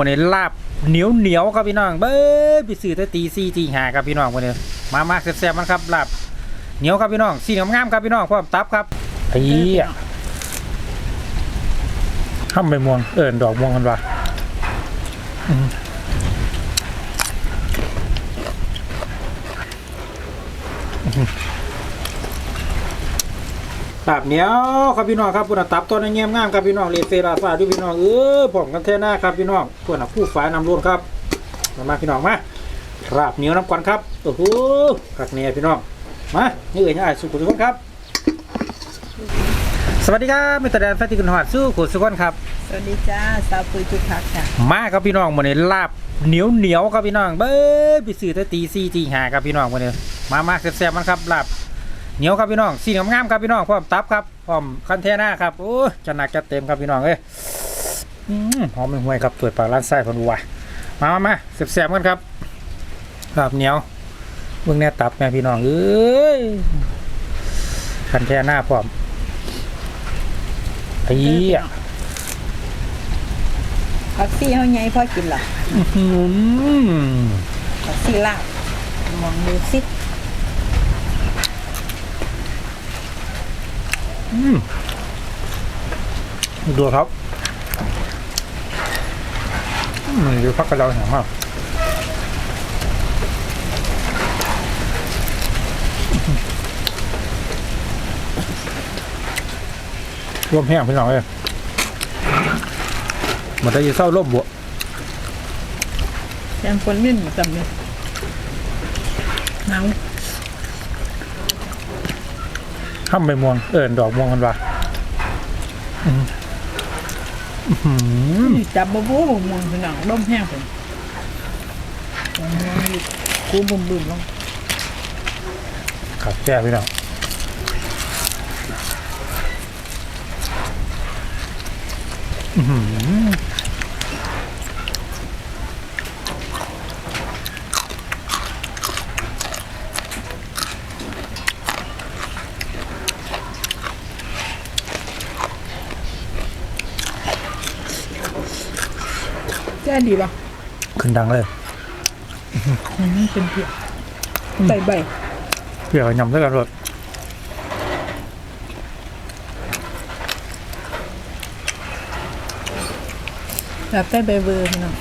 วันนี้ลาบเหนียวเหนียวครับพี่น้องเบ้ยไปซื้อแต่ตีสี่ตีห้าครับพี่น้องวันนี้มามาแซ่บๆมันครับลาบเหนียวครับพี่น้องสีงามๆครับพี่น้องพร้อมตับครับไอ้เหี้ยห้ามใบม่วงเอิญดอกม่วงกันวะ ลาบเหนียวครับพี่น้องครับพุ่นนะตับต้นนี้เงี้ยงามครับพี่น้องเลเซราซาดูพี่น้องเออผมกันแท่หน้าครับพี่น้องพุ่นนะผู้ฝ่ายนำร่วมครับมามาพี่น้องมาลาบเหนียวน้ำก่อนครับโอ้โหขักเนี่ยพี่น้องมานี่เอ๋ยนี่อ่านสุขุมทุกคนครับ สวัสดีครับมิตรแดนแฟนติกันหอดสู้ขุนสุขคนครับสวัสดีจ้าสาวปุยจุกพักค่ะมาครับพี่น้องวันนี้ลาบเหนียวเหนียวครับพี่น้องเบ้ยไปซื้อแต่ตีสี่ตีห้าครับพี่น้องวันนี้มามาแซ่บๆมันครับลาบ เหนียวครับพี่น้องสีงามๆครับพี่น้องพร้อมตับครับพร้อมคันเทน่าครับโอ้ยจะหนักจะเต็มครับพี่น้องเอ้ยอืมหอมเป็นห่วยครับเปิดปากร้านไส้พนวัวมามามาแซ่บๆกันครับลาบเหนียวเบื้องแน่ตับแม่พี่น้องเอ้ยคันเทน่าพร้อมไอ้เหี้ยผักซี่เฮาใหญ่พอกินหรออืมผักซี่ลาบมองดูสิ อืม ดูครับอืมดูพักกระเดาแห้งมากรวมแห้งพี่น้องเลยมันจะอยู่เศร้าร่มบวแกงคนนิ่มจำเลยหนาว ห้ามใบม่วงเอิญดอกม่วงกันวะอืมอื้อหือจับบ่บูบ่มองพี่น้องลมแห้งผมมองมองอยู่กูบุ่มบุ่มลงครับแช่พี่น้องอื้อหือ แจ้ดีป่ะขึ้นดังเลยอันนี้เป็นเพียใบใบเพื่อยำด้วยกันรถแบบใต้ใบเบอร์พี่น้อง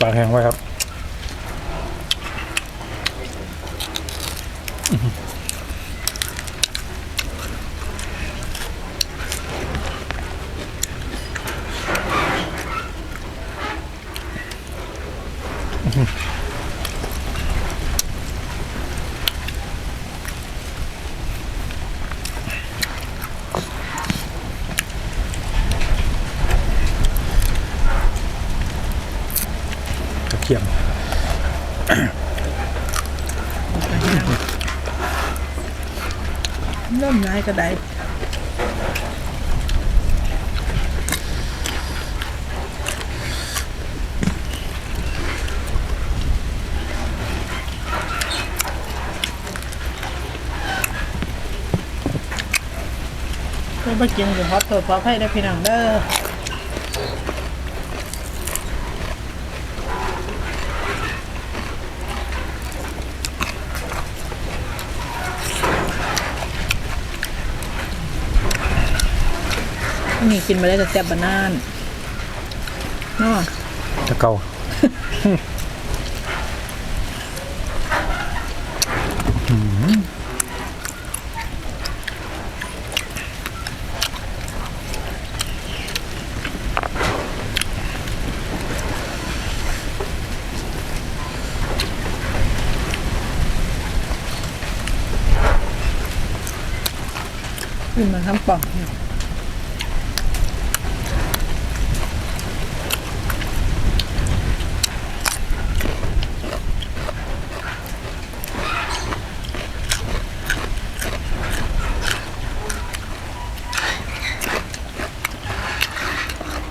ปากแห้งไว้ครับ เทียมเริ่มร้ายก็ได้ไปกินกับฮอตโตพอให้ได้พี่น้องเด้อ นี่กินมาได้แต่แซ่บบานานเนาะตะเกากินมาทั้งป่องเนี่ย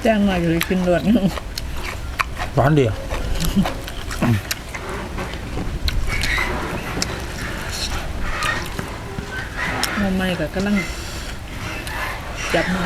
แจ้งหน่อยเลยกินด่วนร้อนเดียวงมไม่ก็กำลังจับมา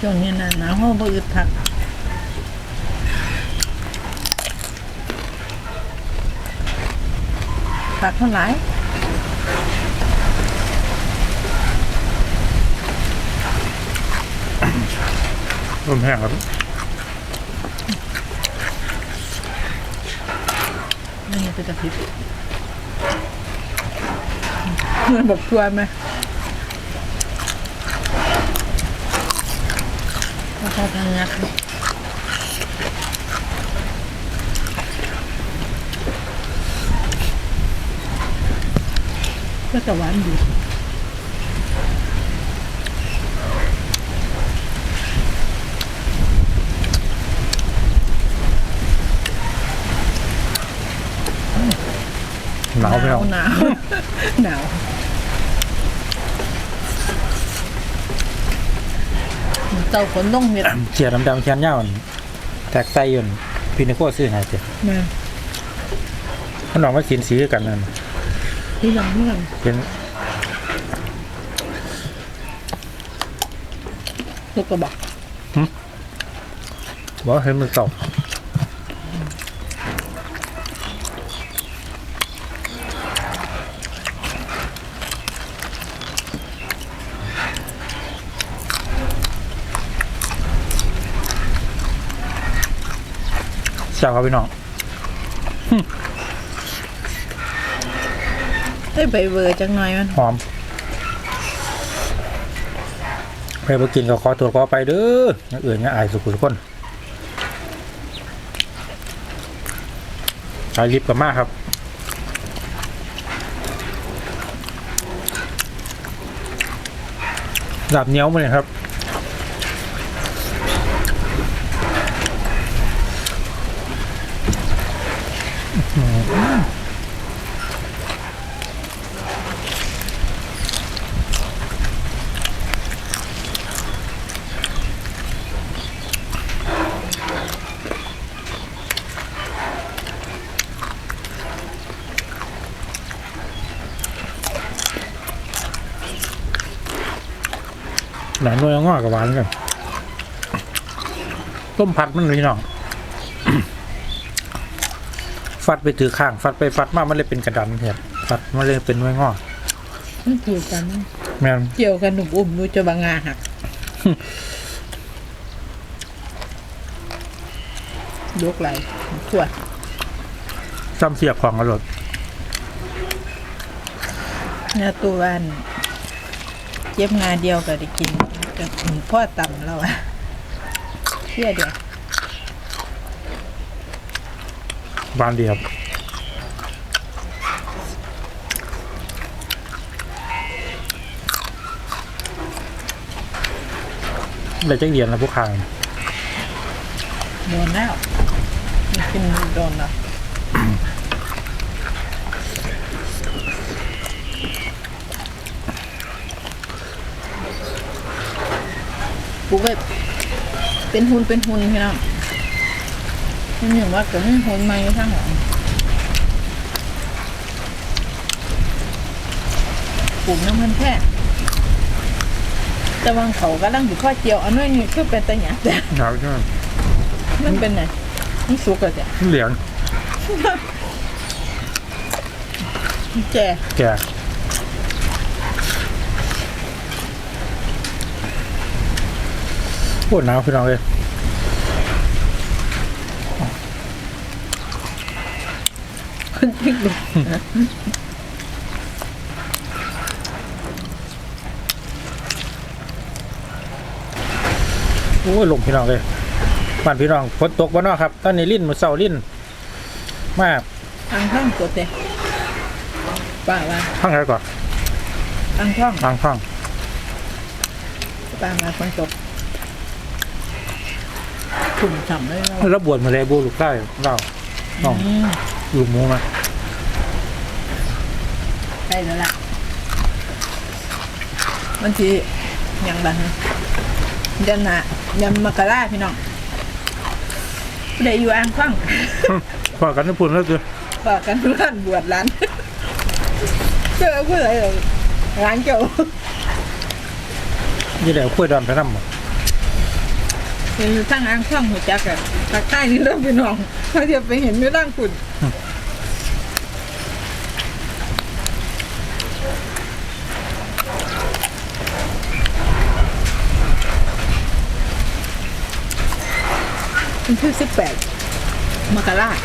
ช่วงนี้หนาหนาวเขาบ่อึดผักผักเท่าไหร่ร่มแห้งครับนี่เป็นตะพิบมันแบบชวนไหม แล้วเขาทางงักเลยก็จะหวานอยู่ หนาวไปแล้ว หนาว หนาว เจ้าฝนต้องเม็ดเสียดำดำๆเขียนยาวนั่นแตกไตอยุ่นพี่นิโก้ซื้อให้เจ้ะแม่ขนมมากินสีคือกันนั่นที่ยังเมื่อนเป็นลูกกระบอกบอกว่าเห็นมันตก เจ้าครับพี่น้องให้ใบเวอร์จังหน่อยมันหอมใครไปกินก็ขอตัวขอไปเด้ออย่างอื่นเนี่ยอายสุขุทุกคนสายลิฟต์กับมากครับดับเหนียวมาเลยครับ หนังด้วยงอกกับหวานกันต้มผัดมันเลยพี่น้องฟัดไปถือข้าง ฟัดไปฟัดมามันเลยเป็นกระดันเห็ดฟัดมันเลยเป็นไว้งอกมันเกี่ยวกันแม่นเกี่ยวกันหนุ่มอุ่มดูจะบางงาหักยกไหลขวดจำเสียบของอร่อยเนื้อตัวอันเจ็บงาเดียวก็ได้กิน กับพ่อต่ำแล้วอะเชื่อเดียวบานเดียวเลยจังเดียนแล้วพวกข้างโดนแล้วมันกินโดนแล้ว ปูก็เป็นหุ่นเป็นหุ่นพี่น้องมันอย่างว่าเกิดไม่หุ่นมาอยู่ข้างหลังปลูกน้ำมันแค่แต่วางเขากำลังอยู่ข้อเจียวอันนู้นนี่คือเป็นตะหยาแต่หนาวใช่ไหมมันเป็นไงมันสุกอะจ้ะเหลียงแจแก่ ปวดหนาวพี่น้องเลยคนที่ลุกโอ้ยลมพี่น้องเลยบ้านพี่น้องฝนตกบ้านนอกครับ ตอนนี้ลิ้นมือเสาลิ้น มากอังท่องตัวเตะป่าว่าข้างไหนก่อนอังท่องทางข้างป่ามาคนตก ถุ่มฉ่ำเลยเราแล้วบวชมาเลยบูลูกได้เราน้องอืมลูกหมูมาใช่แล้วล่ะมันทียังบังเดือนหน้าเดือนมกราพี่น้องผู้ใดอยู่อ่างท่องพอกันนะพูดแล้วคือบอกกันร้านบวชร้านเจอผู้ใดเหรอร้านเจ้ายี่เดี๋ยวคุยดอนไปน้ำหมด คือทั้งอ่างช่องหัวจักอะปากใต้นี่เริ่มเป็นหนองเขาจะไปเห็นไม่ร่างฝุ่นวันที่สิบแปดมกราเ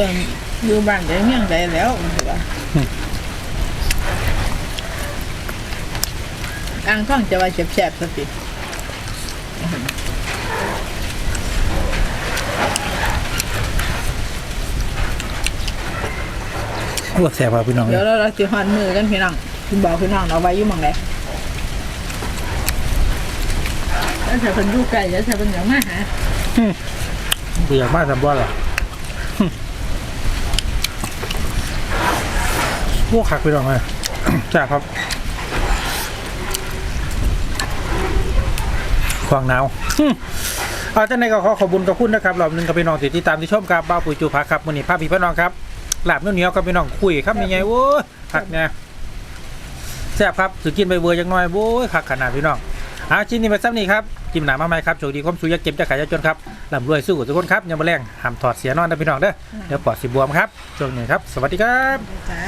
อิ่มอยู่บ้านได้เมี่ยงได้แล้วมันถือว่าอ่างท่องจะว่าแฉบๆสติอ้วกแสบครับพี่น้องเดี๋ยวเราเราจะหันมือกันพี่น้องคุณบอกพี่น้องเอาไว้อยู่หมองไหนแล้วถ้าเป็นลูกไก่แล้วถ้าเป็นอย่างมาหาเบื่อมากสำบ่หรอ พวกขักพี่น้องเลยจ้าครับควางหนาวอืมเอาจากไหนก็ขอขอบคุญกับคุณนะครับรอบหนึ่งกับพี่น้องที่ติดตามที่ชมครับบ้าวปุ๋ยจูพักครับวันนี้ภาพพี่พี่น้องครับหลาบเหนียวๆกับพี่น้องคุยครับยังไงโว้ยผักเนี่ยแซ่บครับถือกินไปเวอร์จังน้อยโว้ยผักขนาดพี่น้องเอาชิ้นนี้ไปซ้ำนี่ครับ จิ้มหนามาไหมครับโชคดีความสุขอยากเก็บจะขายจะจนครับลำรวยสู้กับทุกคนครับอยังมาแรงห้ามถอดเสียนอนนะพี่น้องเด้อเดี๋ยวปอดสิบวมครับช่วงนี้ครับ สวัสดีครับจ้า